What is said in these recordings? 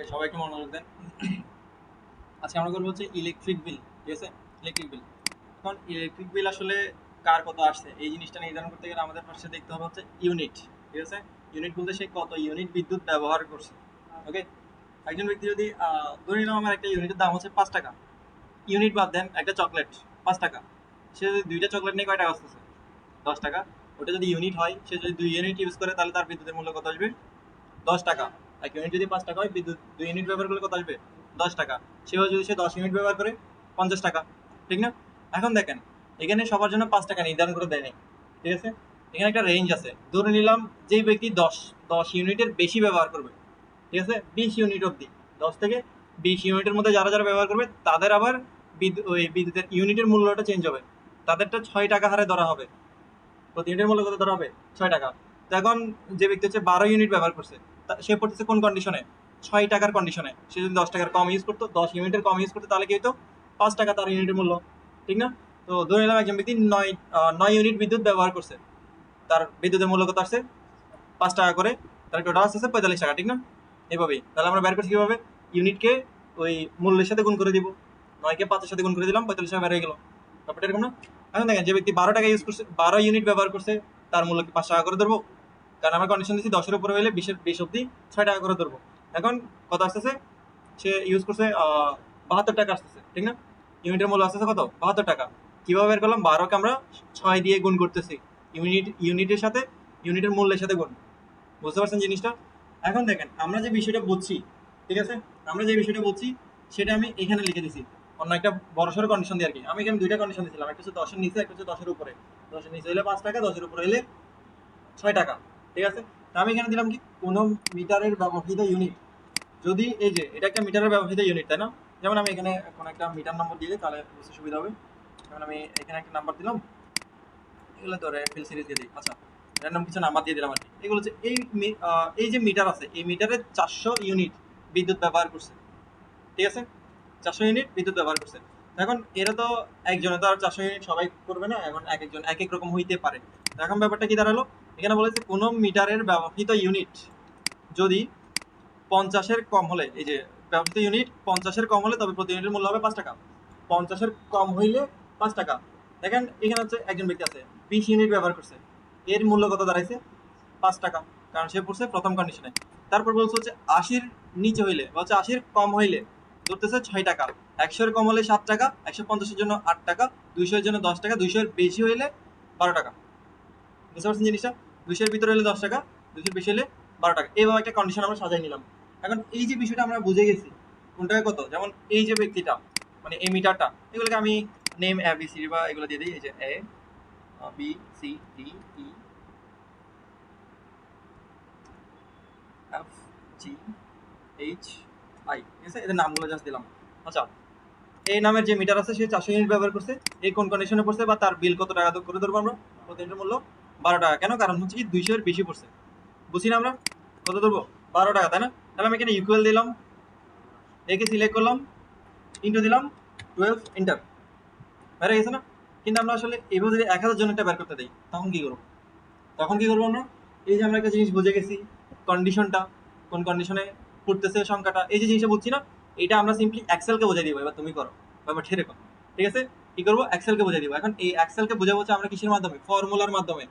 ওকে সবাইকে মনোযোগ দেন। আজকে আমরা করব হচ্ছে ইলেকট্রিক বিল ঠিক আছে? ইলেকট্রিক বিল এখন ইলেকট্রিক বিল আসলে কার কত আসছে? এই জিনিসটা নির্ধারণ করতে গেলে আমাদের ফার্স্টে দেখতে হবে হচ্ছে ইউনিট ঠিক আছে? ইউনিট বলতে সে কত ইউনিট বিদ্যুৎ ব্যবহার করছে ওকে একজন ব্যক্তি যদি ধরে নিলাম আমার একটা ইউনিটের দাম হচ্ছে পাঁচ টাকা। ইউনিট বাদ দেন একটা চকলেট পাঁচ টাকা। সে যদি দুইটা চকলেট নিয়ে কয় টাকা আসতেছে? দশ টাকা। ওটা যদি ইউনিট হয়, সে যদি দুই ইউনিট ইউজ করে, তাহলে তার বিদ্যুতের মূল্য কত আসবে? দশ টাকা। এক ইউনিট যদি পাঁচ টাকা হয়, বিদ্যুৎ দুই ইউনিট ব্যবহার করলে কত আসবে? দশ টাকা। সেভাবে যদি সে দশ ইউনিট ব্যবহার করে, পঞ্চাশ টাকা। ঠিক না? এখন দেখেন, এখানে সবার জন্য পাঁচ টাকা নির্ধারণ করে দেয়নি ঠিক আছে? এখানে একটা রেঞ্জ আছে। ধরে নিলাম যেই ব্যক্তি দশ দশ ইউনিটের বেশি ব্যবহার করবে। ঠিক আছে? বিশ ইউনিট অবধি। দশ থেকে বিশ ইউনিটের মধ্যে যারা যারা ব্যবহার করবে, তাদের আবার বিদ্যুৎ ওই বিদ্যুতের ইউনিটের মূল্যটা চেঞ্জ হবে। তাদেরটা ছয় টাকা হারে ধরা হবে। প্রতি ইউনিটের মূল্য কত ধরা হবে? ছয় টাকা। তো এখন যে ব্যক্তি হচ্ছে বারো ইউনিট ব্যবহার করছে সে পড়তেছে কোন কন্ডিশনে ছয় টাকার কন্ডিশনে সে যদি দশ টাকার কম ইউজ করতো, দশ ইউনিটের কম ইউজ করতো, তাহলে কি হতো পাঁচ টাকা তার ইউনিটের মূল্য। ঠিক না? তো ধরে নিলাম একজন ব্যক্তি নয় নয় ইউনিট বিদ্যুৎ ব্যবহার করছে। তার বিদ্যুতের মূল্য কত আসছে? পাঁচ টাকা করে। তার টোটাল আসছে পঁয়তাল্লিশ টাকা, ঠিক না? এভাবেই। তাহলে আমরা বের করছি কীভাবে? ইউনিটকে ওই মূল্যের সাথে গুণ করে দিব। নয়কে পাঁচের সাথে গুণ করে দিলাম, পঁয়তাল্লিশ টাকা বের হয়ে গেল। ব্যাপারটা এরকম না? এখন দেখেন, যে ব্যক্তি বারো টাকা ইউজ করছে, বারো ইউনিট ব্যবহার করছে, তার মূল্য কি পাঁচ টাকা করে ধরবো। কারণ আমরা কন্ডিশন দিচ্ছি দশের উপরে হলে বিশের, বিশ অব্দি ছয় টাকা করে ধরবো। এখন কত আসতেছে? সে ইউজ করছে বাহাত্তর টাকা আসতেছে, ঠিক না? ইউনিটের মূল্য আসতেছে কত? বাহাত্তর টাকা। কীভাবে বের করলাম? বারোকে আমরা ছয় দিয়ে গুণ করতেছি। ইউনিট ইউনিটের সাথে ইউনিটের মূল্যের সাথে গুণ। বুঝতে পারছেন জিনিসটা? এখন দেখেন, আমরা যে বিষয়টা বুঝছি, ঠিক আছে? আমরা যে বিষয়টা বুঝছি, সেটা আমি এখানে লিখে দিছি। অন্য একটা বড়সড় কন্ডিশন দিয়ে আর কি। আমি এখানে দুইটা কন্ডিশন দিয়েছিলাম একটা হচ্ছে দশের নিচে, একটা হচ্ছে দশের উপরে। দশের নিচে হলে পাঁচ টাকা, দশের উপরে হলে ছয় টাকা। ঠিক আছে? আমি এখানে দিলাম কি? কোনো মিটারের ব্যবহৃত ইউনিট যদি এই যে, এটা একটা মিটারের ব্যবহৃত ইউনিট তাই না? যেমন আমি এখানে কোনো একটা মিটার নম্বর দিলে তাহলে বুঝতে সুবিধা হবে। যেমন আমি এখানে একটা নাম্বার দিলাম। এগুলো তো রেফিল সিরিজ দিয়ে দিই। আচ্ছা র্যান্ডম কিছু নাম্বার দিয়ে দিলাম আর কি। এগুলো হচ্ছে এই এই যে মিটার আছে, এই মিটারে চারশো ইউনিট বিদ্যুৎ ব্যবহার করছে। ঠিক আছে? চারশো ইউনিট বিদ্যুৎ ব্যবহার করছে। এখন এরা তো একজনে তো আর চারশো ইউনিট সবাই করবে না, এখন এক একজন এক এক রকম হইতে পারে। এখন ব্যাপারটা কি দাঁড়াল? এখানে বলেছে কোনো মিটারের ব্যবহৃত ইউনিট যদি পঞ্চাশের কম হলে, এই যে ব্যবহৃত ইউনিট পঞ্চাশের কম হলে তবে প্রতি ইউনিটের মূল্য হবে পাঁচ টাকা। পঞ্চাশের কম হইলে পাঁচ টাকা। দেখেন, এখানে হচ্ছে একজন ব্যক্তি আছে, বিশ ইউনিট ব্যবহার করছে। এর মূল্য কত দাঁড়াইছে? পাঁচ টাকা, কারণ সে পড়ছে প্রথম কন্ডিশনে তারপর বলছে হচ্ছে আশির নিচে হইলে বা হচ্ছে আশির কম হইলে ধরতেছে ছয় টাকা। একশোর কম হলে সাত টাকা, একশো পঞ্চাশের জন্য আট টাকা, দুইশোর জন্য দশ টাকা, দুইশোর বেশি হইলে বারো টাকা। বুঝতে পারছেন জিনিসটা? দুইশোর ভিতরে হলে দশ টাকা, দুইশোর বেশি হলে বারো টাকা। এইভাবে একটা কন্ডিশন আমরা সাজাই নিলাম। এখন এই যে বিষয়টা আমরা বুঝে গেছি কোনটাকে কত? যেমন এই যে ব্যক্তিটা মানে এই মিটারটা, এগুলোকে আমি নেম এ বি সি বা এগুলো দিয়ে দিই, এই যে A B C D E F G H I ঠিক আছে? এদের নামগুলো জাস্ট দিলাম। আচ্ছা এই নামের যে মিটার আছে, সে চারশো ইউনিট ব্যবহার করছে। এই কোন কন্ডিশনে পড়ছে বা তার বিল কত টাকা করে ধরবো আমরা? প্রতি ইউনিটের মূল্য বারো টাকা। কেন? কারণ হচ্ছে কি দুইশো এর বেশি পড়ছে। বুঝি না আমরা? কত ধরবো? বারো টাকা, তাই না? তাহলে আমি এখানে ইকুয়াল দিলাম। একে সিলেক্ট করলাম। ইন্টু দিলাম। টুয়েলভ ইন্টার বেড়ে গেছে না? কিন্তু আমরা আসলে এইভাবে যদি এক হাজার জনেরটা বের করতে দিই, তখন কি করব? তখন কি করব আমরা? এই যে আমরা একটা জিনিস বুঝে গেছি কন্ডিশনটা কোন কন্ডিশনে পড়তেছে সংখ্যাটা, এই যে জিনিসটা বুঝছি না? এটা আমরা সিম্পলি এক্সেলকে বোঝাই দিব, এবার তুমি করো। ব্যাপার এরকম ঠিক আছে? কি করব? এক্সেলকে বোঝাই দিব। এখন এই এক্সেলকে বোঝাবো হচ্ছে আমরা কিসের মাধ্যমে? ফর্মুলার মাধ্যমে।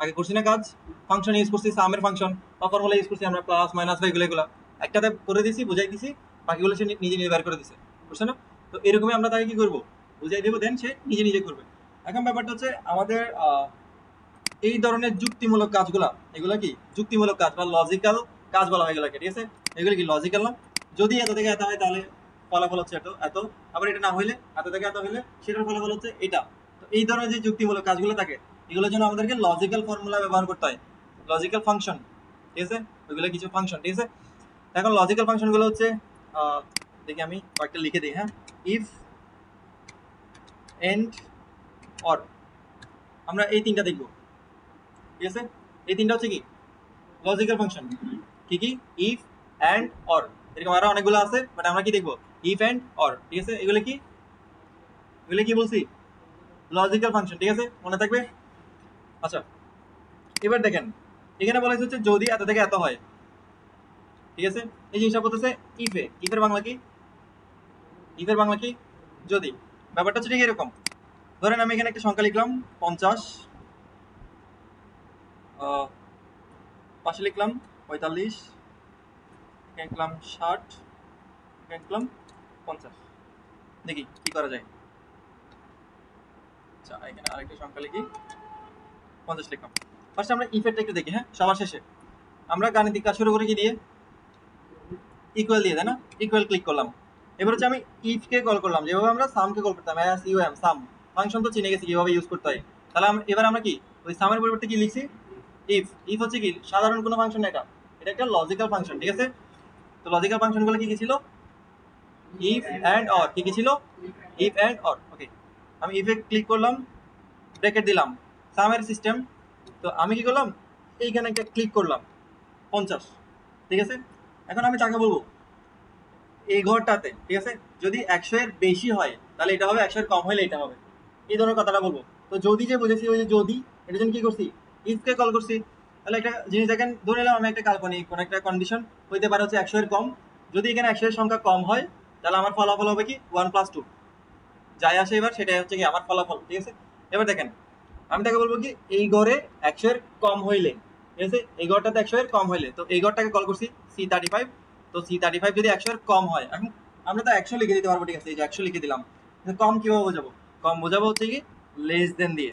আগে করছি না কাজ ফাংশন ইউজ করছি সামের ফাংশন বা ফর্মুলা ইউজ করছি আমরা প্লাস মাইনাস বা এগুলো এগুলো। একটাতে করে দিছি, বুঝাই দিছি, বাকিগুলো সে নিজে নিজে বের করে দিছে, বুঝছ না? তো এরকমই আমরা তাকে কি করব? বুঝাই দেবো দেন সে নিজে নিজে করবে। এখন ব্যাপারটা হচ্ছে আমাদের এই ধরনের যুক্তিমূলক কাজগুলা, এগুলো কি? যুক্তিমূলক কাজ বা লজিক্যাল কাজ বলা হয় এগুলোকে, ঠিক আছে? এগুলো কি লজিক্যাল না? যদি এত থেকে এত হয়, তাহলে ফলাফল হচ্ছে এত এত। আবার এটা না হইলে, এত থেকে এত হইলে, সেটার ফলাফল হচ্ছে এটা। তো এই ধরনের যে যুক্তিমূলক কাজগুলো থাকে এগুলোর জন্য আমাদেরকে লজিক্যাল ফর্মুলা ব্যবহার করতে হয়। লজিক্যাল ফাংশন ঠিক আছে? ওইগুলো কিছু ফাংশন ঠিক আছে? এখন লজিক্যাল ফাংশনগুলো হচ্ছে দেখি আমি কয়েকটা লিখে দিই হ্যাঁ? ইফ এন্ড অর আমরা এই তিনটা দেখব। ঠিক আছে? এই তিনটা হচ্ছে কি? লজিক্যাল ফাংশন কি কি? ইফ অ্যান্ড অর এরকম আরও অনেকগুলো আছে বাট আমরা কি দেখব? ইফ অ্যান্ড অর ঠিক আছে? এগুলো কি? এগুলো কি বলছি? লজিক্যাল ফাংশন ঠিক আছে? মনে থাকবে? আচ্ছা এবার দেখেন, এখানে বলা হচ্ছে যদি এত থেকে এত হয়। ঠিক আছে? এই জিনিসটা বলতেছে ইফে ইফের বাংলা কি? ইফের বাংলা কি? যদি। ব্যাপারটা হচ্ছে ঠিক এরকম। ধরেন আমি এখানে একটা সংখ্যা লিখলাম, পঞ্চাশ পাশে লিখলাম পঁয়তাল্লিশ লিখলাম ষাট লিখলাম পঞ্চাশ। দেখি কি করা যায়। আচ্ছা এখানে আরেকটা সংখ্যা লিখি। পঞ্চাশ লিখলাম ফার্স্ট আমরা ইফেক্টটা একটু দেখি হ্যাঁ? সবার শেষে। আমরা গাণিতিক কাজ শুরু করে কি দিয়ে? ইকুয়াল দিয়ে, তাই না? ইকুয়াল ক্লিক করলাম। এবার হচ্ছে আমি ইফকে কল করলাম। যেভাবে আমরা সামকে কল করতাম S U M sum function তো চিনে গেছি কীভাবে ইউজ করতে হয়। তাহলে এবার আমরা কি? ওই সামের পরিবর্তে কি লিখছি? ইফ ইফ হচ্ছে কি? সাধারণ কোনো ফাংশন এটা। এটা একটা লজিক্যাল ফাংশন ঠিক আছে? তো লজিক্যাল ফাংশনগুলো কি কি ছিল? ইফ অ্যান্ড অর কি কি ছিল? ইফ অ্যান্ড অর ওকে আমি ইফে ক্লিক করলাম ব্র্যাকেট দিলাম। সামের সিস্টেম তো আমি কি করলাম? এইখানে একটা ক্লিক করলাম, পঞ্চাশ, ঠিক আছে? এখন আমি তাকে বলব? এই ঘরটাতে, ঠিক আছে? যদি একশো এর বেশি হয়, তাহলে এটা হবে, একশো এর কম হলে এটা হবে। এই ধরনের কথাটা বলব। তো যদি যে বুঝেছি, ওই যে যদি, এটার জন্য কি করছি? ইফকে কল করছি। তাহলে একটা জিনিস দেখেন, ধরে নিলাম আমি একটা কাল্পনিক, কোনো একটা কন্ডিশন হইতে পারে হচ্ছে একশো এর কম। যদি এখানে একশো এর সংখ্যা কম হয়, তাহলে আমার ফলাফল হবে কি? ওয়ান প্লাস টু যাই আসে এবার, সেটাই হচ্ছে কি? আমার ফলাফল, ঠিক আছে? এবার দেখেন আমি তাকে বলব কি, এই ঘরে একশো এর কম হইলে, ঠিক আছে? এই ঘরটাতে একশো এর কম হইলে, তো এই ঘরটাকে কল করছি সি থার্টি ফাইভ তো সি থার্টি ফাইভ যদি একশো এর কম হয়, এখন আমরা তো একশো লিখে দিতে পারব, ঠিক আছে? এই যে একশো লিখে দিলাম কম কীভাবে বোঝাবো? কম বোঝাবো হচ্ছে কি লেস দেন দিয়ে।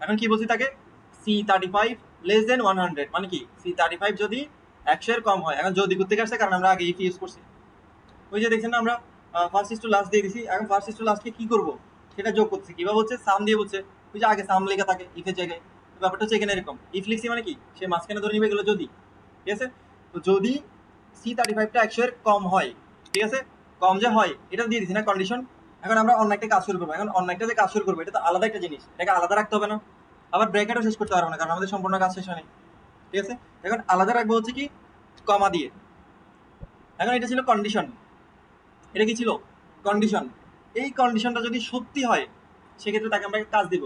এখন কি বলছি তাকে? C thirty five less than one hundred মানে কি? সি থার্টি ফাইভ যদি একশো এর কম হয়, এখন যদি করতে আসছে? কারণ আমরা আগে ইফ ইউজ করছি। ওই যে দেখছেন না আমরা ফার্স্ট ইস টু লাস্ট দিয়ে দিছি, এখন ফার্স্ট ইস টু লাস্টকে কি করব? সেটা যোগ করছি। কীভাবে হচ্ছে? সাম দিয়ে বলছে, ওই যে আগে সাম লেখা থাকে ইফের জায়গায়। ব্যাপারটা হচ্ছে এখানে এরকম। ইফ লিখছি মানে কি? সে মাঝখানে ধরে নিবে এগুলো যদি। ঠিক আছে? তো যদি সি থার্টি ফাইভটা একশো এর কম হয়, ঠিক আছে? কম যে হয়, এটা দিয়ে দিচ্ছি না কন্ডিশন এখন আমরা অন্য একটা কাজ শুরু করব। এখন অন্য একটা যে কাজ শুরু করব, এটা তো আলাদা একটা জিনিস। এটাকে আলাদা রাখতে হবে না। আবার ব্র্যাকেটও শেষ করতে পারব না, কারণ আমাদের সম্পূর্ণ কাজ শেষ হয়নি। ঠিক আছে? এখন আলাদা রাখব হচ্ছে কি? কমা দিয়ে। এখন এটা ছিল কন্ডিশন এটা কি ছিল? কন্ডিশন এই কন্ডিশনটা যদি সত্যি হয়, সেক্ষেত্রে তাকে আমরা কাজ দিব।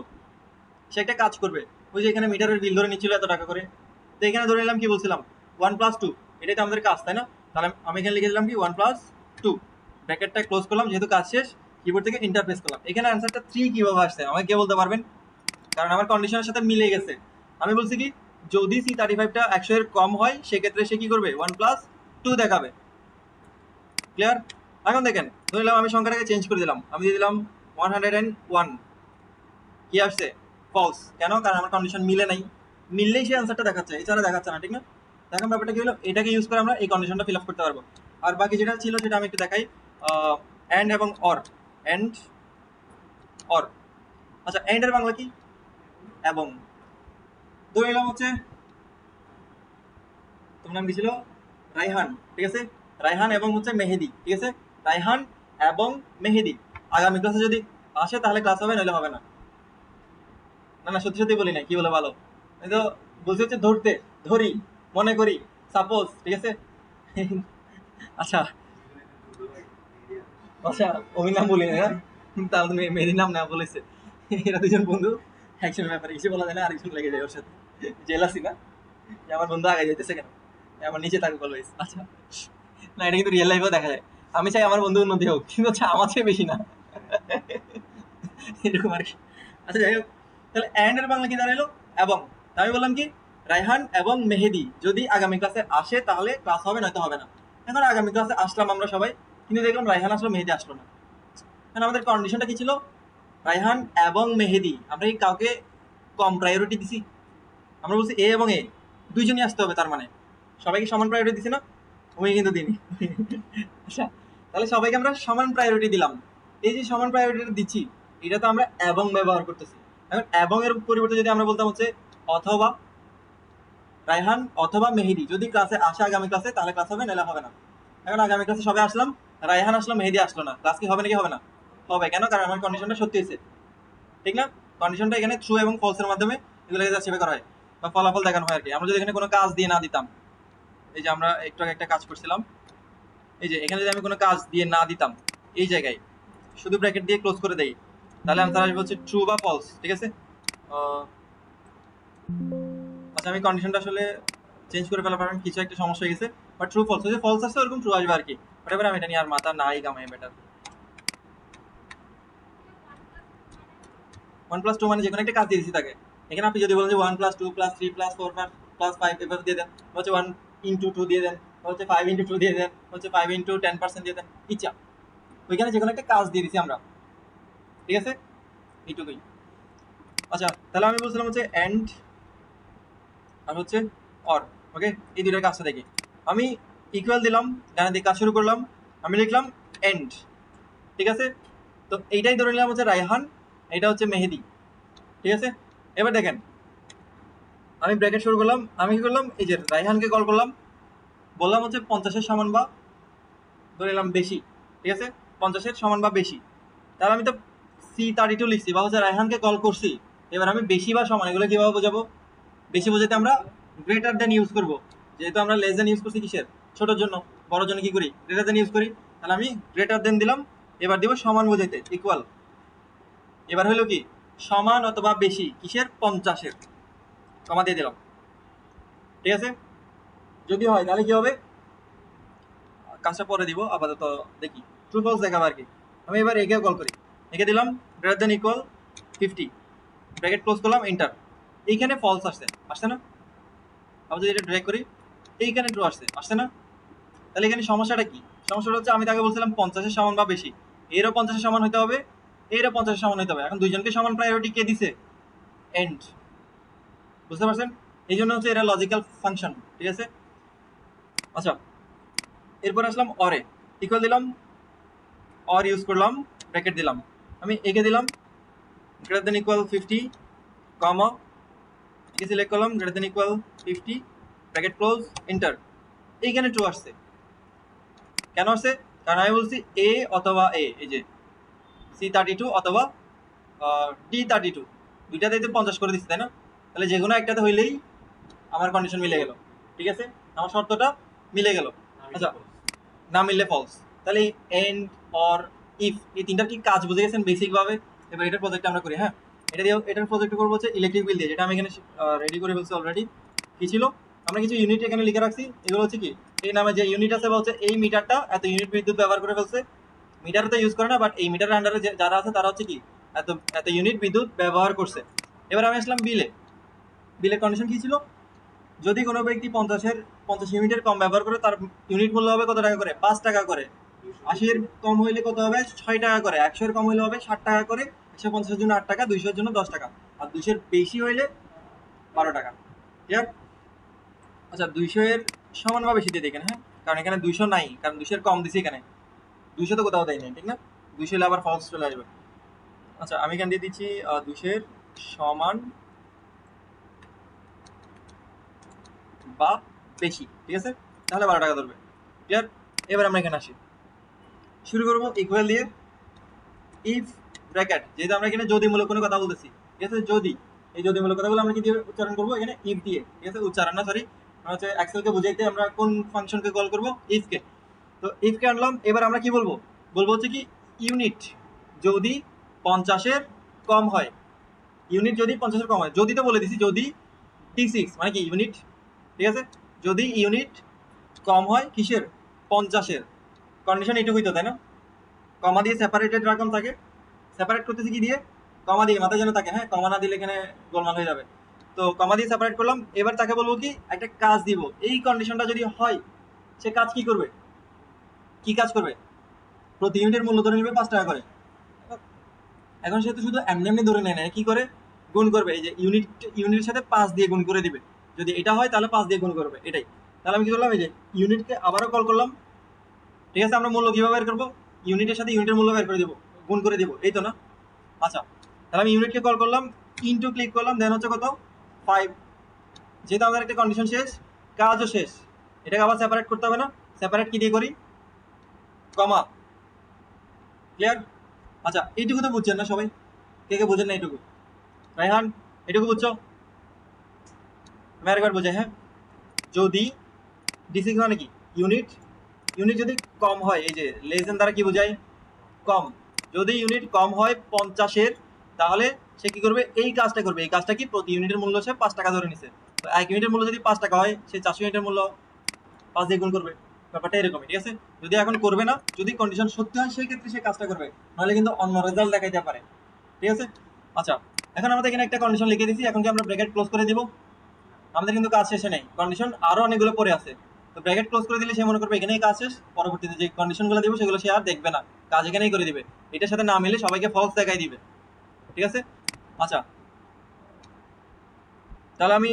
সে একটা কাজ করবে। ওই যে এখানে মিটারের বিল ধরে নিচ্ছিল এত টাকা করে। তো এখানে ধরে নিলাম কি বলছিলাম? ওয়ান প্লাস টু এটাই তো আমাদের কাজ, তাই না? তাহলে আমি এখানে লিখে দিলাম কি? ওয়ান প্লাস টু ব্র্যাকেটটা ক্লোজ করলাম, যেহেতু কাজ শেষ কিবোর্ড থেকে ইন্টারফেস করলাম। এখানে অ্যান্সারটা থ্রি কীভাবে আসছে? আমাকে কে বলতে পারবেন? কারণ আমার কন্ডিশনের সাথে মিলে গেছে। আমি বলছি কি, যদি সি থার্টি ফাইভটা একশো এর কম হয়, সেক্ষেত্রে সে কি করবে? ওয়ান প্লাস টু দেখাবে। ক্লিয়ার এখন দেখেন, ধরে নিলাম আমি সংখ্যাটাকে চেঞ্জ করে দিলাম। আমি দিয়ে দিলাম ওয়ান হান্ড্রেড অ্যান্ড ওয়ান কি আসছে? ফলস কেন? কারণ আমার কন্ডিশন মিলে নাই। মিললেই সেই অ্যান্সারটা দেখাচ্ছে। এছাড়া দেখাচ্ছে না, ঠিক না? দেখেন ব্যাপারটা কি হলো? এটাকে ইউজ করে আমরা এই কন্ডিশনটা ফিল আপ করতে পারব। আর বাকি যেটা ছিল, সেটা আমি একটু দেখাই। অ্যান্ড এবং অর অ্যান্ড অর আচ্ছা অ্যান্ড এর বাংলা কি? এবং। ধরে নিলাম হচ্ছে, তোমার নাম কি ছিল? রাইহান, ঠিক আছে? রাইহান এবং হচ্ছে মেহেদি, ঠিক আছে? রাইহান এবং মেহেদি। আগামী ক্লাসে যদি আসে, তাহলে ক্লাস হবে, নইলে হবে না। না না, সত্যি সত্যি বলি না কি বলে ভালো? আমি তো বলছি হচ্ছে ধরতে, ধরি, মনে করি সাপোজ ঠিক আছে? আচ্ছা। আচ্ছা ওমি নাম বলি না হ্যাঁ? তাহলে তুমি মেয়েদের নাম না বলেছে। এরা দুজন বন্ধু একজন ব্যাপারে কিছু বলা যায় না, আরেকজন লেগে যায় ওর সাথে। জেলাসি না? আমার বন্ধু আগে যেতেছে কেন? আমার নিচে তাকে অলওয়েজ আচ্ছা। না, এটা কিন্তু রিয়েল লাইফেও দেখা যায়। আমি চাই আমার বন্ধু উন্নতি হোক, কিন্তু হচ্ছে আমার চেয়ে বেশি না। এরকম আর কি। আচ্ছা যাই হোক, তাহলে অ্যান্ড এর বাংলা কি দাঁড়াল? এবং আমি বললাম কি? রাইহান এবং মেহেদি, যদি আগামী ক্লাসে আসে, তাহলে ক্লাস হবে, নয়তো হবে না। এখন আগামী ক্লাসে আসলাম আমরা সবাই, কিন্তু দেখলাম রাইহান আসলো, মেহেদি আসলো না। এখন আমাদের কন্ডিশনটা কি ছিল? রাইহান এবং মেহেদি, আমরা কি কাউকে কম প্রায়োরিটি দিছি? আমরা বলছি এ এবং এ দুইজনই আসতে হবে তার মানে। সবাইকে সমান প্রায়োরিটি দিছি না? আমি কিন্তু দিনি আচ্ছা তাহলে সবাইকে আমরা সমান প্রায়োরিটি দিলাম। এই যে সমান প্রায়োরিটি দিচ্ছি, এটা তো আমরা এবং ব্যবহার করতেছি। এখন এবং এর পরিবর্তে যদি আমরা বলতাম হচ্ছে অথবা রায়হান অথবা মেহেদি, যদি ক্লাসে আসে আগামী ক্লাসে তাহলে ক্লাস হবে, নাহলে হবে না। এখন আগামী ক্লাসে সবাই আসলাম, রায়হান আসলো, মেহেদি আসলো না। ক্লাস কি হবে নাকি হবে না? হবে। কেন? কারণ আমার কন্ডিশনটা সত্যি হয়েছে। ঠিক না? কন্ডিশনটা এখানে ট্রু এবং ফলসের মাধ্যমে এগুলো যাচ্ছে করা হয় বা ফলাফল দেখানো হয় আর কি। আমরা যদি এখানে কোনো কাজ দিয়ে না দিতাম, এই যে আমরা একটু একটা কাজ করছিলাম এই যে, এখানে যদি আমি কোনো কাজ দিয়ে না দিতাম, এই জায়গায় শুধু ব্র্যাকেট দিয়ে ক্লোজ করে দেই, তাহলে আনসার আসবে হচ্ছে ট্রু বা ফলস ঠিক আছে? আচ্ছা আমি কন্ডিশনটা আসলে চেঞ্জ করে ফেলার পারেন কিছু একটা সমস্যা হয়ে গেছে বাট ট্রু ফলস যদি ফলস আসছে ওরকম ট্রু আসবে আর কি। বাট এবার আমি এটা নিয়ে আর মাথা নাই কামাই বেটার ওয়ান প্লাস টু মানে যে কোনো একটা কাজ দিয়ে দিচ্ছি তাকে। এখানে আপনি যদি বলেন যে one plus two plus three plus four plus five এভাবে দিয়ে দেন হচ্ছে ওয়ান ইন্টু টু দিয়ে দেন হচ্ছে ফাইভ ইন্টু টু দিয়ে দেন, হচ্ছে ফাইভ ইন্টু টেন পার্সেন্ট দিয়ে দেন ইচ্ছা ওইখানে যে কোনো একটা কাজ দিয়ে দিছি আমরা। ঠিক আছে? এইটুকুই। আচ্ছা তাহলে আমি বলছিলাম হচ্ছে এন্ড আর হচ্ছে অর ওকে এই দুইটার কাজটা দেখি। আমি ইকুয়াল দিলাম ডানে দিয়ে কাজ শুরু করলাম। আমি লিখলাম এন্ড ঠিক আছে? তো এইটাই ধরে নিলাম হচ্ছে রায়হান, এটা হচ্ছে মেহেদি। ঠিক আছে? এবার দেখেন। আমি ব্র্যাকেট শুরু করলাম, আমি কি করলাম? এই যে রায়হানকে কল করলাম। বললাম হচ্ছে পঞ্চাশের সমান বা ধরে নিলাম বেশি, ঠিক আছে? পঞ্চাশের সমান বা বেশি। তাহলে আমি তো সি থার্টি টু লিখছি, বা হচ্ছে রায়হানকে কল করছি। এবার আমি বেশি বা সমান, এগুলো কীভাবে বোঝাবো? বেশি বোঝাতে আমরা গ্রেটার দেন ইউজ করব। যেহেতু আমরা লেস দেন ইউজ করছি কিসের? ছোটোর জন্য, বড়োর জন্য কী করি? গ্রেটার দেন ইউজ করি। তাহলে আমি গ্রেটার দেন দিলাম, এবার দিব সমান বোঝাইতে ইকুয়াল এবার হলো কি? সমান অথবা বেশি, কিসের? পঞ্চাশের। কমা দিয়ে দিলাম। ঠিক আছে? যদি হয়, তাহলে কি হবে? কাজটা পরে দিব, আপাতত দেখি। ট্রু ফলস দেখাবো আর কি। আমি এবার একে কল করি। একে দিলাম greater than equal fifty bracket close করলাম এন্টার এইখানে ফলস আসছে। আসছে না? আবার যদি এটা ড্র্যাগ করি, এইখানে ট্রু আসছে। আসছে না? তাহলে এখানে সমস্যাটা কি? সমস্যাটা হচ্ছে, আমি তাকে বলছিলাম পঞ্চাশের সমান বা বেশি। এরও পঞ্চাশের সমান হতে হবে, এরও পঞ্চাশের সমান হতে হবে। এখন দুইজনকে সমান প্রায়োরিটি কে দিছে? এন্ড বুঝতে পারছেন? এই জন্য হচ্ছে এটা লজিক্যাল ফাংশন ঠিক আছে? আচ্ছা এরপর আসলাম অরে। ইকুয়াল দিলাম, অর ইউজ করলাম ব্র্যাকেট দিলাম। আমি একে দিলাম greater than equal fifty comma একে সিলেক্ট করলাম greater than equal fifty bracket close enter এইখানে ট্রু আসছে। কেন আসছে? কারণ আমি বলছি এ অথবা এ এই যে সি থার্টি টু অথবা ডি থার্টি টু দুইটাতে তো পঞ্চাশ করে দিচ্ছে, তাই না? তাহলে যে কোনো একটাতে হইলেই আমার কন্ডিশন মিলে গেল। ঠিক আছে? আমার শর্তটা মিলে গেল। আচ্ছা না মিললে ফলস তাহলে এন্ড অর ইফ এই তিনটার কি কাজ বুঝে গেছেন বেসিকভাবে এবার এটার প্রজেক্ট আমরা করি হ্যাঁ? এটা দিয়ে এটার প্রজেক্ট করব হচ্ছে ইলেকট্রিক বিল দিয়ে, যেটা আমি এখানে রেডি করে ফেলছি অলরেডি কি ছিল? আমরা কিছু ইউনিট এখানে লিখে রাখছি। এগুলো হচ্ছে কি? এই নামে যে ইউনিট আছে বলছে এই মিটারটা, এত ইউনিট বিদ্যুৎ ব্যবহার করে ফেলছে। মিটার তো ইউজ করে না বাট এই মিটারের আন্ডারে যারা আছে, তারা হচ্ছে কি? এত এত ইউনিট বিদ্যুৎ ব্যবহার করছে। এবার আমি আসলাম বিলে বিলের কন্ডিশন কি ছিল? যদি কোনো ব্যক্তি পঞ্চাশের পঞ্চাশ ইউনিটের কম ব্যবহার করে তার ইউনিট মূল্য হবে কত টাকা করে? পাঁচ টাকা করে। আশির কম হইলে কত হবে? ছয় টাকা করে। একশোর কম হইলে হবে ষাট টাকা করে। একশো পঞ্চাশের জন্য আট টাকা, দুইশোর জন্য দশ টাকা। আর দুইশোর বেশি হইলে বারো টাকা। ক্লিয়ার আচ্ছা দুইশো এর সমান বা বেশি দিয়ে দেখেন হ্যাঁ? কারণ এখানে দুইশো নাই, কারণ দুইশোর কম দিছি এখানে। দুইশো তো কোথাও দেয় নাই, ঠিক না? দুইশো হলে আবার ফলস চলে আসবে। আচ্ছা আমি এখানে দিয়ে দিচ্ছি দুইশোর সমান বা বেশি ঠিক আছে? তাহলে বারো টাকা ধরবে। ক্লিয়ার এবার আমরা এখানে আসি। শুরু করব ইকুয়াল দিয়ে। ইফ ব্র্যাকেট যেহেতু আমরা এখানে যদি মূলক কোনো কথা বলতেছি, ঠিক আছে? যদি, এই যদি মূলক কথাগুলো আমরা কি দিয়ে উচ্চারণ করব? এখানে ইফ দিয়ে, ঠিক আছে? উচ্চারণ না সরি আমরা হচ্ছে এক্সেলকে বুঝাইতে আমরা কোন ফাংশনকে কল করব? ইফকে তো ইফকে আনলাম, এবার আমরা কি বলব? বলব হচ্ছে কি ইউনিট যদি পঞ্চাশের কম হয় ইউনিট যদি পঞ্চাশের কম হয়, যদি তো বলে দিছি, যদি টি সিক্স মানে কি ইউনিট ঠিক আছে? যদি ইউনিট কম হয়, কিসের? পঞ্চাশের। কন্ডিশন এইটুকুই তো, তাই না? কমা দিয়ে সেপারেটেড রকম থাকে। সেপারেট করতেছি কি দিয়ে? কমা দিয়ে, মাথায় যেন থাকে হ্যাঁ? কমা না দিলে এখানে গোলমাল হয়ে যাবে। তো কমা দিয়ে সেপারেট করলাম। এবার তাকে বলব কি? একটা কাজ দিব। এই কন্ডিশনটা যদি হয়, সে কাজ কি করবে? কি কাজ করবে? প্রতি ইউনিটের মূল্য ধরে নেবে পাঁচ টাকা করে। এখন সে তো শুধু এমনি এমনি ধরে নেয় না কি করে? গুণ করবে। এই যে ইউনিট ইউনিটের সাথে পাঁচ দিয়ে গুণ করে দিবে। যদি এটা হয়, তাহলে পাঁচ দিয়ে গুণ করবে, এটাই। তাহলে আমি কি করলাম, এই যে ইউনিটকে আবারও কল করলাম। ঠিক আছে, আমরা মূল্য কীভাবে বের করব? ইউনিটের সাথে ইউনিটের মূল্য বের করে দেবো, গুণ করে দেবো, এই তো না? আচ্ছা তাহলে আমি ইউনিটকে কল করলাম ইনটু ক্লিক করলাম দেন হচ্ছে কত? ফাইভ যেহেতু আমাদের একটা কন্ডিশন শেষ, কাজও শেষ। এটাকে আবার সেপারেট করতে হবে না সেপারেট কি দিয়ে করি? কমা ক্লিয়ার আচ্ছা এইটুকু তো বুঝছেন না সবাই? কে কে বুঝেন না এইটুকু? রাইহান এটুকু বুঝছ? আমি আরেকবার বোঝাই হ্যাঁ যদি ডিসি মানে কি ইউনিট ইউনিট যদি কম হয় এই যে লেসেন দ্বারা কি বোঝায় কম যদি ইউনিট কম হয় পঞ্চাশের তাহলে সে কি করবে এই কাজটা করবে। এই কাজটা কি? প্রতি ইউনিটের মূল্য সে পাঁচ টাকা ধরে নিছে। এক ইউনিটের মূল্য যদি পাঁচ টাকা হয়, সে চারশো ইউনিটের মূল্য পাঁচ দিয়ে গুণ করবে। ব্যাপারটা এরকমই, ঠিক আছে? যদি এখন করবে না, যদি কন্ডিশন সত্যি হয়, সেই ক্ষেত্রে সে কাজটা করবে। নাহলে কিন্তু অন্য রেজাল্ট দেখাইতে পারে। ঠিক আছে? আচ্ছা এখন আমাদের এখানে একটা কন্ডিশন লিখে দিয়েছি এখন কি আমরা ব্র্যাকেট ক্লোজ করে দিব? আমাদের কিন্তু কাজ শেষে নেই। কন্ডিশন আরও অনেকগুলো পরে আছে। তো ব্র্যাকেট ক্লোজ করে দিলে সে মনে করবে, এখানেই কাজ শেষ। পরবর্তীতে যে কন্ডিশনগুলো দিব, সেগুলো সে আর দেখবে না। কাজ এখানেই করে দিবে। এটার সাথে না মিলে সবাইকে ফলস দেখাই দিবে। ঠিক আছে? আচ্ছা। তাহলে আমি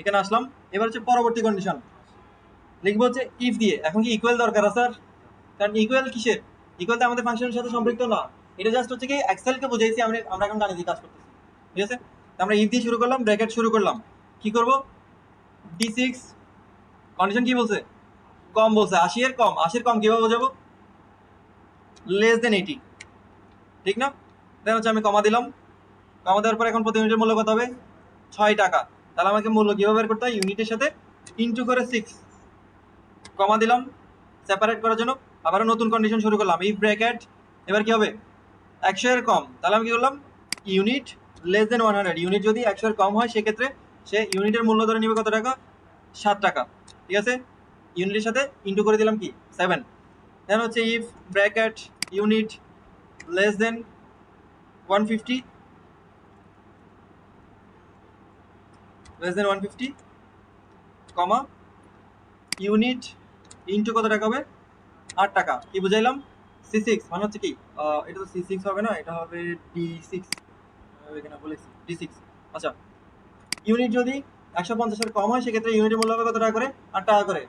এখানে আসলাম। এবার হচ্ছে পরবর্তী কন্ডিশন লিখব হচ্ছে ইফ দিয়ে। এখন কি ইকুয়াল দরকার আছে স্যার কারণ ইকুয়াল কিসের? ইকুয়াল তো আমাদের ফাংশনের সাথে সম্পৃক্ত না। এটা জাস্ট হচ্ছে কি এক্সেলকে বুঝাইছি আমরা আমরা এখন গাণিতিক কাজ করতেছি। ঠিক আছে? আমরা ইফ দিয়ে শুরু করলাম, ব্র্যাকেট শুরু করলাম। কি করব? ডি সিক্স কন্ডিশন কি বলছে? কম বলছে আশি এর কম, আশির কম কীভাবে বোঝাবো? লেস দেন এইটি ঠিক না? দেন হচ্ছে আমি কমা দিলাম। কমা দেওয়ার পর এখন প্রতি ইউনিটের মূল্য কত হবে? ছয় টাকা। তাহলে আমাকে মূল্য কীভাবে বের করতে হয়? ইউনিটের সাথে ইনটু করে সিক্স কমা দিলাম সেপারেট করার জন্য। আবারও নতুন কন্ডিশন শুরু করলাম। এই ব্র্যাকেট এবার কি হবে? একশো এর কম। তাহলে আমি কি করলাম? Unit less than one unit যদি একশো এর কম হয়, সেক্ষেত্রে সে ইউনিটের মূল্য ধরে নিবে কত টাকা? সাত টাকা। ঠিক আছে? ইউনিটের সাথে ইন্টু করে দিলাম কি? সেভেন দেন হচ্ছে if bracket unit less than one fifty less than one fifty comma unit into কত টাকা হবে? আট টাকা। কি বুঝাইলাম? সি সিক্স মানে হচ্ছে কি? এটা তো সি সিক্স হবে না, এটা হবে ডি সিক্স আচ্ছা ইউনিট যদি একশো পঞ্চাশের কম হয়, সেক্ষেত্রে ইউনিটের মূল্য কত টাকা করে? আট টাকা করে।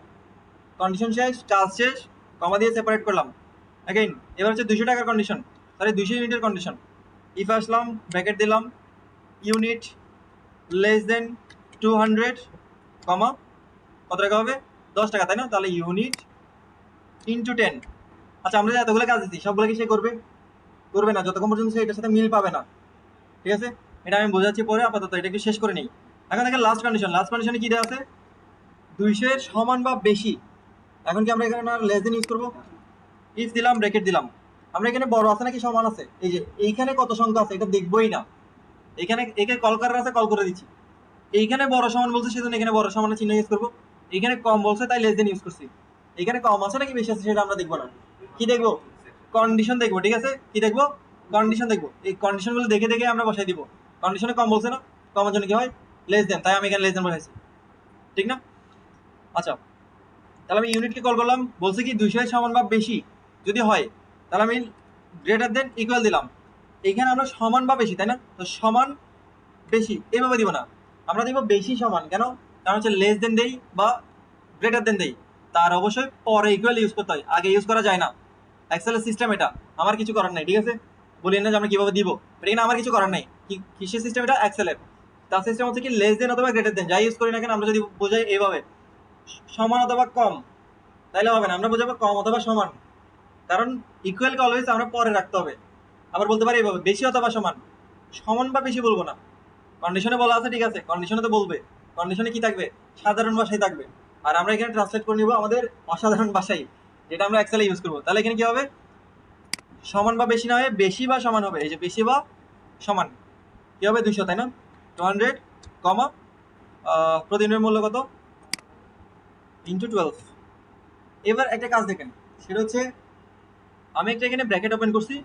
কন্ডিশন শেষ কাজ শেষ কমা দিয়ে সেপারেট করলাম। অ্যাগেইন এবার হচ্ছে দুশো টাকার কন্ডিশন তাহলে দুশো ইউনিটের কন্ডিশন ইফ আসলাম ব্র্যাকেট দিলাম unit less than two hundred comma কত টাকা হবে? দশ টাকা, তাই না? তাহলে ইউনিট ইন্টু টেন আচ্ছা আমরা এতগুলো কাজ দিচ্ছি সবগুলো কি সে করবে? করবে না, যতক্ষণ পর্যন্ত সে এটার সাথে মিল পাবে না। ঠিক আছে? এটা আমি বোঝাচ্ছি পরে, আপাতত এটা একটু শেষ করে নিই। এখন দেখেন লাস্ট কন্ডিশন লাস্ট কন্ডিশনে কি দেওয়া আছে? দুইশো এর সমান বা বেশি। এখন কি আমরা এখানে লেস দেন ইউজ করব? ইফ দিলাম ব্রেকেট দিলাম। আমরা এখানে বড় আছে নাকি সমান আছে? এই যে, এইখানে কত সংখ্যা আছে, এটা দেখবোই না। এখানে একে কল করার আছে কল করে দিচ্ছি। এইখানে বড় সমান বলছে, সেজন্য এখানে বড় সমানের চিহ্ন ইউজ করব। এখানে কম বলছে, তাই লেস দেন ইউজ করছি। এখানে কম আছে নাকি বেশি আছে, সেটা আমরা দেখব না। কি দেখব? কন্ডিশন দেখব, ঠিক আছে? কি দেখব? কন্ডিশন দেখব। এই কন্ডিশনগুলো দেখে দেখে আমরা বসাই দিব। কন্ডিশনে কম বলছে না? কমের জন্য কি হয়? লেস দেন তাই আমি এখানে লেস দেন বসাইছি। ঠিক না? আচ্ছা। তাহলে আমি ইউনিটকে কল করলাম। বলছে কি, দুইশো সমান বা বেশি যদি হয়, তাহলে আমি গ্রেটার দেন ইকুয়াল দিলাম। এখানে আমরা সমান বা বেশি, তাই না? তো সমান বেশি এইভাবে দিব না। আমরা দিব বেশি সমান, কেন? কারণ হচ্ছে লেস দেন দেই বা গ্রেটার দেন দেই। তার অবশ্যই পরে ইকুয়াল ইউজ করতে হয়। আগে ইউজ করা যায় না। এক্সেলের সিস্টেম এটা। আমার কিছু করার নাই, ঠিক আছে? বলি না যে আমরা কীভাবে দিব এটা কিন্তু আমার কিছু করার নাই। কিসের সিস্টেম এটা? এক্সেলের তার সিস্টেম হচ্ছে কি লেস দেন অথবা গ্রেটার দেন যাই ইউজ করি না কেন, আমরা যদি বোঝাই এইভাবে, সমান অথবা কম, তাইলে হবে না, আমরা বোঝাবো কম অথবা সমান। কারণ ইকুয়ালকে অলওয়েজ আমরা পরে রাখতে হবে। আবার বলতে পারি এইভাবে, বেশি অথবা সমান। সমান বা বেশি বলব না। কন্ডিশনে বলা আছে, ঠিক আছে কন্ডিশনে তো বলবে। কন্ডিশনে কি থাকবে? সাধারণ ভাষায় থাকবে। আর আমরা এখানে ট্রান্সলেট করে নিব আমাদের অসাধারণ ভাষায় যেটা আমরা এক্সেলে ইউজ করব। তাহলে এখানে কি হবে? সমান বা বেশি না হয়ে বেশি বা সমান হবে। এই যে বেশি বা সমান, কি হবে? দুইশো, তাই না? টু হান্ড্রেড কমা প্রতিদিনের মূল্য কত? ইন্টু টুয়েলভ এবার একটা কাজ দেখেন, সেটা হচ্ছে, আমি একটা এখানে ব্র্যাকেট ওপেন করছি,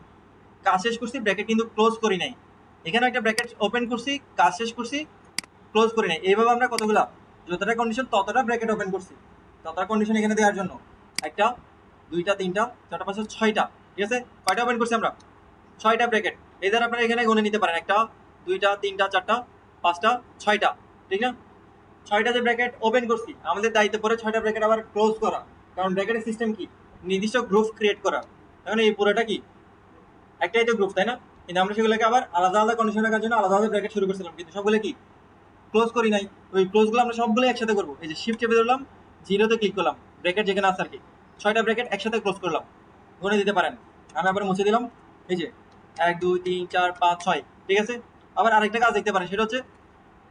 কাজ শেষ করছি ব্র্যাকেট কিন্তু ক্লোজ করি নাই। এখানে একটা ব্র্যাকেট ওপেন করছি, কাজ শেষ করছি ক্লোজ করি নাই। এইভাবে আমরা কতগুলা, যতটা কন্ডিশন ততটা ব্র্যাকেট ওপেন করছি। ততটা কন্ডিশন এখানে দেওয়ার জন্য, একটা, দুইটা, তিনটা, চারটা, পাঁচটা, ছয়টা। ঠিক আছে? কয়টা ওপেন করছি আমরা? ছয়টা ব্র্যাকেট এই দ্বারা আপনারা এখানে গুনে নিতে পারেন। একটা, দুইটা, তিনটা, চারটা, পাঁচটা, ছয়টা। ঠিক না? ছয়টা যে ব্র্যাকেট ওপেন করছি, আমাদের দায়িত্ব পরে ছয়টা ব্র্যাকেট আবার ক্লোজ করা। কারণ ব্র্যাকেটের সিস্টেম কি? নির্দিষ্ট গ্রুপ ক্রিয়েট করা। এখন এই পুরোটা কি? একটাই তো গ্রুপ তাই না? কিন্তু আমরা সেগুলোকে আবার আলাদা আলাদা কন্ডিশন রাখার জন্য আলাদা আলাদা ব্র্যাকেট শুরু করছিলাম। কিন্তু সবগুলো কি? ক্লোজ করি নাই। ওই ক্লোজগুলো আমরা সবগুলো একসাথে করব। এই যে শিফট চেপে ধরলাম জিরোতে ক্লিক করলাম। ব্র্যাকেট যেখানে আছে আর কি। ছয়টা ব্র্যাকেট একসাথে ক্লোজ করলাম। গুনে দিতে পারেন। আমি আবার মুছে দিলাম। এই যে, এক, দুই, তিন, চার, পাঁচ, ছয়, ঠিক আছে? আবার আরেকটা কাজ দেখতে পারেন, সেটা হচ্ছে,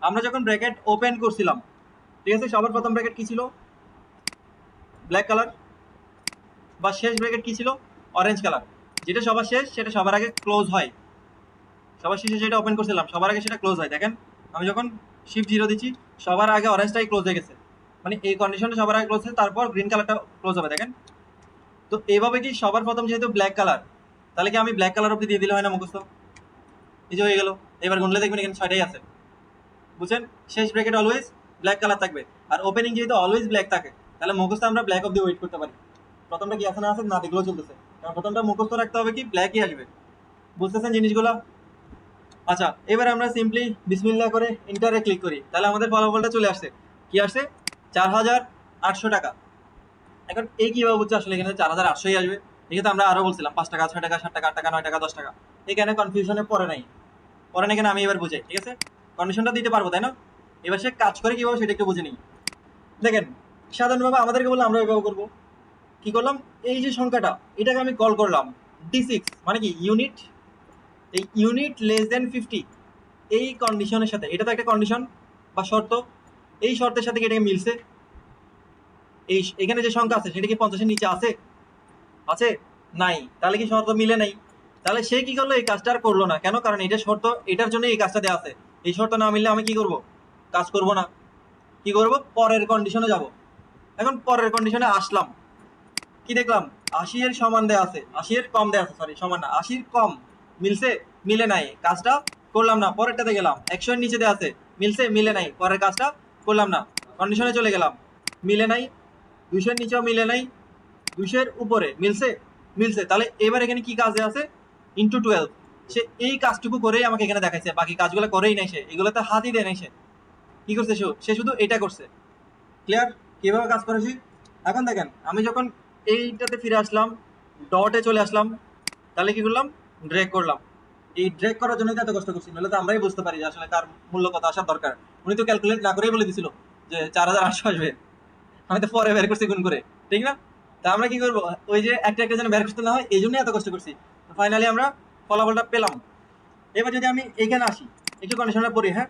আমরা যখন ব্র্যাকেট ওপেন করছিলাম, ঠিক আছে? সবার প্রথম ব্র্যাকেট কি ছিল? ব্ল্যাক কালার বা শেষ ব্র্যাকেট কি ছিল? অরেঞ্জ কালার যেটা সবার শেষ, সেটা সবার আগে ক্লোজ হয়। সবার শেষে যেটা ওপেন করছিলাম, সবার আগে সেটা ক্লোজ হয়। দেখেন, আমি যখন শিফট জিরো দিচ্ছি, সবার আগে অরেঞ্জটাই ক্লোজ হয়ে গেছে। মানে এই কন্ডিশনটা সবার আগে ক্লোজ হয়েছে, তারপর গ্রিন কালারটা ক্লোজ হবে, দেখেন? তো এইভাবে কি সবার প্রথম যেহেতু ব্ল্যাক কালার তাহলে কি আমি ব্ল্যাক কালার অব্দি দিয়ে দিলে হয় না মুখস্থ? এই যে হয়ে গেল। এবার গুনলে দেখবেন এখানে ছয়টাই আছে। বুঝছেন? শেষ ব্র্যাকেট অলওয়েজ ব্ল্যাক কালার থাকবে। আর ওপেনিং যেহেতু অলওয়েজ ব্ল্যাক থাকে, তাহলে মুখস্থ আমরা ব্ল্যাক অব্দি ওয়েট করতে পারি। প্রথমটা কি আছে না আছে? না, দেখলেও চলতেছে। কারণ প্রথমটা মুখস্থ রাখতে হবে কি? ব্ল্যাকই আসবে। বুঝতেছেন জিনিসগুলো? আচ্ছা এবার আমরা সিম্পলি বিসমিল্লাহ করে ইন্টারে ক্লিক করি। তাহলে আমাদের ফলাফলটা চলে আসছে। কি আসছে? চার হাজার আটশো টাকা। এখন এই কীভাবে বুঝছে? আসলে এখানে চার হাজার আটশোই আসবে। এখানে আমরা আরও বলছিলাম, পাঁচ টাকা, ছয় টাকা, সাত টাকা, আট টাকা, নয় টাকা, দশ টাকা। এখানে কনফিউশনে পড়ে নাই। পরে না এখানে আমি এবার বুঝাই, ঠিক আছে? কন্ডিশনটা দিতে পারব, তাই না? এবার সে কাজ করে কীভাবে সেটা একটু বুঝে নিই। দেখেন, সাধারণভাবে আমাদেরকে বললে আমরা এভাবে করব। কি করলাম? এই যে সংখ্যাটা, এটাকে আমি কল করলাম ডি সিক্স মানে কি? ইউনিট এই ইউনিট লেস দেন ফিফটি এই কন্ডিশনের সাথে, এটা তো একটা কন্ডিশন বা শর্ত, এই শর্তের সাথে কি এটাকে মিলছে? এই এখানে যে সংখ্যা আছে, সেটা কি পঞ্চাশের নিচে আছে? আছে? নাই। তাহলে কি শর্ত মিলে নাই? তাহলে সে কি করল? এই কাজটা আর করল না। কেন? কারণ এটা শর্ত, এটার জন্য এই কাজটা দেওয়া আছে। এই শর্ত না মিললে আমি কি করব? কাজ করব না। কি করব? পরের কন্ডিশনে যাব। এখন পরের কন্ডিশনে আসলাম। কি দেখলাম? আশি এর সমান দেয়া আছে। আশি এর কম দেয়া আছে সরি সমান না। আশির কম মিলছে, মিলে নাই। কাজটা করলাম না। পরেরটাতে গেলাম। একশো এর নিচে দেয়া আছে। মিলছে, মিলে নাই। পরের কাজটা করলাম না। কন্ডিশনে চলে গেলাম। মিলে নাই। দুইশোর নিচেও মিলে নাই, দুইশোর উপরে মিলছে মিলছে। তাহলে এবার এখানে কি কাজ আছে? ইন্টু টুয়েলভ সে এই কাজটুকু করেই আমাকে এখানে দেখাইছে, বাকি কাজগুলো করেই নাই সে। এগুলোতে হাতই দেয় নাই সে। কি করছে সে? সে শুধু এটা করছে। ক্লিয়ার কীভাবে কাজ করেছি এখন দেখেন, আমি যখন এইটাতে ফিরে আসলাম ডটে চলে আসলাম, তাহলে কি করলাম? ড্রেক করলাম। এই ড্রেক করার জন্য এত কষ্ট করছি, নাহলে তো আমরাই বুঝতে পারি যে আসলে কার মূল্য কত আসার দরকার। উনি তো ক্যালকুলেট না করেই বলে দিছিল যে চার হাজার আটশো আসবে। আমি তো পরে বের করছি গুণ করে ঠিক না? তা আমরা কি করব? ওই যে একটা একটা যেন বের করতে না হয় এই জন্যই এত কষ্ট করছি। ফাইনালি আমরা ফলাফলটা পেলাম। এবার যদি আমি এইখানে আসি, একটু কন্ডিশনে পড়ি হ্যাঁ?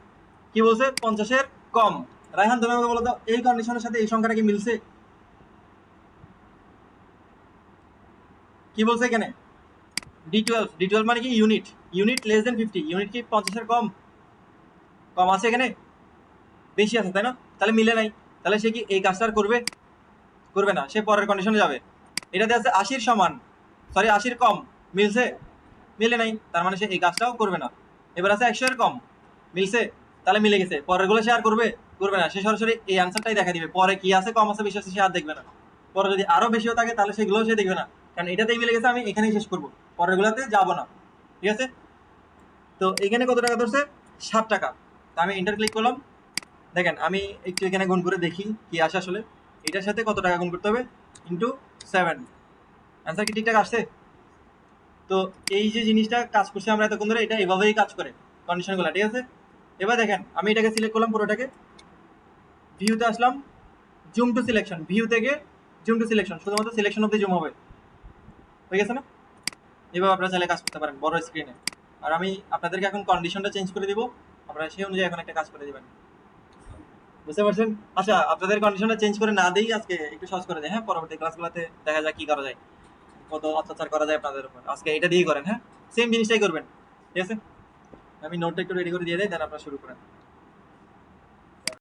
কি বলছে? পঞ্চাশের কম। রায়হান, তুমি আমাকে বলো তো, এই কন্ডিশনের সাথে এই সংখ্যাটা কি মিলছে? কি বলছে এখানে? ডি টুয়েলভ ডি টুয়েলভ মানে কি? Unit unit less than fifty unit কি পঞ্চাশের কম? কম আছে এখানে? বেশি আছে, তাই না? তাহলে মিলে নাই। তাহলে সে কি এই কাজটা করবে? করবে না, সে পরের কন্ডিশনে যাবে। এটাতে আছে আশির সমান সরি আশির কম, মিলছে? মিলে নাই, তার মানে সে এই কাজটাও করবে না। এবার আছে একশো কম, মিলছে? তাহলে মিলে গেছে। পরেরগুলো সে আর করবে? করবে না। সে সরাসরি এই আনসারটাই দেখা দিবে। পরে কি আছে, কম আছে, বেশি আছে, সে আর দেখবে না। পরে যদি আরও বেশিও থাকে, তাহলে সেগুলো সে দেখবে না। কারণ এটাতেই মিলে গেছে, আমি এখানেই শেষ করব। পরের গুলোতে যাব না। ঠিক আছে? তো এখানে কত টাকা ধরছে? ষাট টাকা। তো আমি ইন্টার ক্লিক করলাম। দেখেন, আমি একটু এখানে গুণ করে দেখি কি আসে আসলে। এটার সাথে কত টাকা গুণ করতে হবে? ইন্টু সেভেন অ্যান্সার কি ঠিকঠাক আসছে? তো এই যে জিনিসটা কাজ করছে আমরা এতক্ষণ ধরে, এটা এভাবেই কাজ করে কন্ডিশনগুলো ঠিক আছে? এবার দেখেন, আমি এটাকে সিলেক্ট করলাম পুরোটাকে। ভিউতে আসলাম জুম টু সিলেকশন ভিউ থেকে জুম টু সিলেকশন শুধুমাত্র সিলেকশন অব্দি জুম হবে। হয়ে গেছে না? এভাবে আপনারা চাইলে কাজ করতে পারেন, বড় স্ক্রিনে আর আমি আপনাদেরকে এখন কন্ডিশনটা চেঞ্জ করে দিব। আপনারা সেই অনুযায়ী এখন একটা কাজ করে দিবেন। বুঝতে পারছেন? আচ্ছা আপনাদের কন্ডিশনটা চেঞ্জ করে না দিই, আজকে একটু সহজ করে দেয় হ্যাঁ? পরবর্তী ক্লাসগুলোতে দেখা যাক কি করা যায়, কত অত্যাচার করা যায় আপনাদের উপর। আজকে এটা দিয়েই করেন হ্যাঁ? সেম জিনিসটাই করবেন, ঠিক আছে? আমি নোটটা একটু রেডি করে দিয়ে দেয় দেন আপনারা শুরু করেন।